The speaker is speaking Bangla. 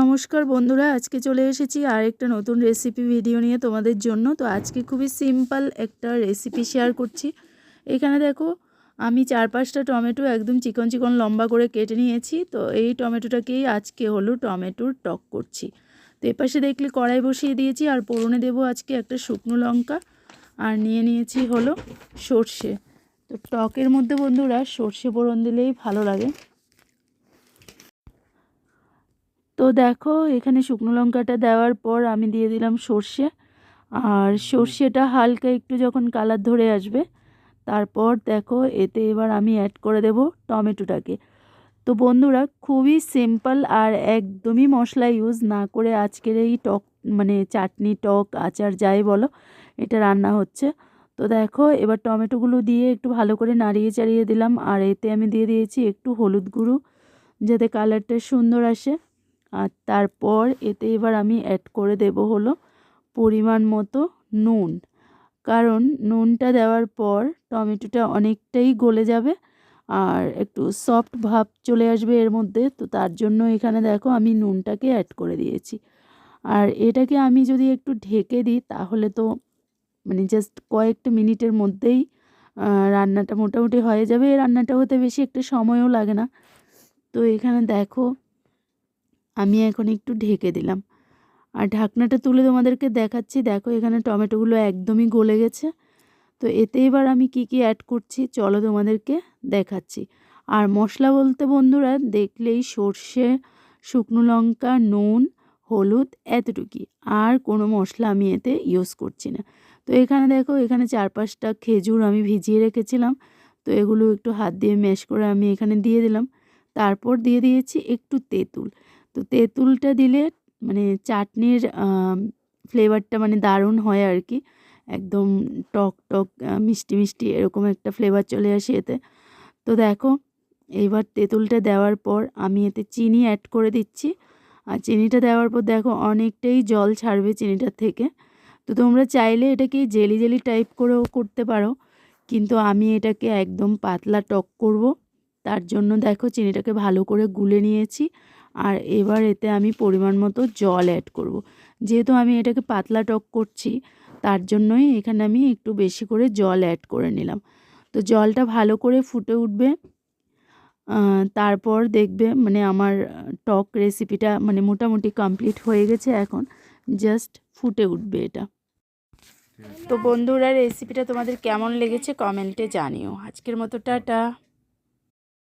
নমস্কার বন্ধুরা, আজকে চলে এসেছি আর একটা নতুন রেসিপি ভিডিও নিয়ে তোমাদের জন্য। তো আজকে খুবই সিম্পল একটা রেসিপি শেয়ার করছি। এখানে দেখো, আমি চার পাঁচটা টমেটো একদম চিকন চিকন লম্বা করে কেটে নিয়েছি। তো এই টমেটোটাকেই আজকে হলো টমেটোর টক করছি। তো এপাশে দেখলে কড়াই বসিয়ে দিয়েছি, আর পোড়নে দেবো আজকে একটা শুকনো লঙ্কা। আর নিয়ে নিয়েছি হলো সর্ষে। তো টকের মধ্যে বন্ধুরা, সর্ষে পোড়ন দিলেই ভালো লাগে। তো দেখো, এখানে শুকনো লঙ্কাটা দেওয়ার পর আমি দিয়ে দিলাম সর্ষে। আর সর্ষেটা হালকা একটু যখন কালার ধরে আসবে, তারপর দেখো, এতে এবার আমি অ্যাড করে দেব টমেটোটাকে। তো বন্ধুরা, খুবই সিম্পল আর একদমই মশলা ইউজ না করে আজকের এই টক মানে চাটনি, টক, আচার যাই বলো, এটা রান্না হচ্ছে। তো দেখো, এবার টমেটোগুলো দিয়ে একটু ভালো করে নাড়িয়ে চাড়িয়ে দিলাম। আর এতে আমি দিয়ে দিয়েছি একটু হলুদ গুঁড়ো, যাতে কালারটা সুন্দর আসে। আর তারপর এতে এবার আমি অ্যাড করে দেব হলো পরিমাণ মতো নুন। কারণ নুনটা দেওয়ার পর টমেটোটা অনেকটাই গলে যাবে আর একটু সফট ভাব চলে আসবে এর মধ্যে, তো তার জন্য এখানে দেখো আমি নুনটাকে অ্যাড করে দিয়েছি। আর এটাকে আমি যদি একটু ঢেকে দিই, তাহলে তো মানে জাস্ট কয়েকটা মিনিটের মধ্যেই রান্নাটা মোটামুটি হয়ে যাবে। এই রান্নাটা হতে বেশি একটা সময়ও লাগে না। তো এখানে দেখো আমি এখন একটু ঢেকে দিলাম। আর ঢাকনাটা তুলে তোমাদেরকে দেখাচ্ছি। দেখো, এখানে টমেটোগুলো একদমই গলে গেছে। তো এতে এবার আমি কি কি অ্যাড করছি, চলো তোমাদেরকে দেখাচ্ছি। আর মশলা বলতে বন্ধুরা, দেখলেই সর্ষে, শুকনো লঙ্কা, নুন, হলুদ, এতটুকুই। আর কোনো মশলা আমি এতে ইউজ করছি না। তো এখানে দেখো, এখানে চার পাঁচটা খেজুর আমি ভিজিয়ে রেখেছিলাম। তো এগুলো একটু হাত দিয়ে ম্যাশ করে আমি এখানে দিয়ে দিলাম। তারপর দিয়ে দিয়েছি একটু তেঁতুল। তো তেঁতুলটা দিলে মানে চাটনির ফ্লেভারটা মানে দারুণ হয় আর কি একদম টক টক মিষ্টি মিষ্টি এরকম একটা ফ্লেভার চলে আসে এতে। তো দেখো, এইবার তেঁতুলটা দেওয়ার পর আমি এতে চিনি অ্যাড করে দিচ্ছি। আর চিনিটা দেওয়ার পর দেখো অনেকটাই জল ছাড়বে চিনিটার থেকে। তো তোমরা চাইলে এটাকে জেলি জেলি টাইপ করেও করতে পারো। কিন্তু আমি এটাকে একদম পাতলা টক করব। তার জন্য দেখো চিনিটাকে ভালো করে গুলে নিয়েছি। আর এবার এতে আমি পরিমাণ মতো জল অ্যাড করব। যেহেতু আমি এটাকে পাতলা টক করছি, তার জন্যই এখানে আমি একটু বেশি করে জল অ্যাড করে নিলাম। তো জলটা ভালো করে ফুটে উঠবে। তারপর দেখবে মানে আমার টক রেসিপিটা মানে মোটামুটি কমপ্লিট হয়ে গেছে এখন। জাস্ট ফুটে উঠবে এটা। তো বন্ধুরা রেসিপিটা তোমাদের কেমন লেগেছে কমেন্টে জানিও। আজকের মতো টাটা।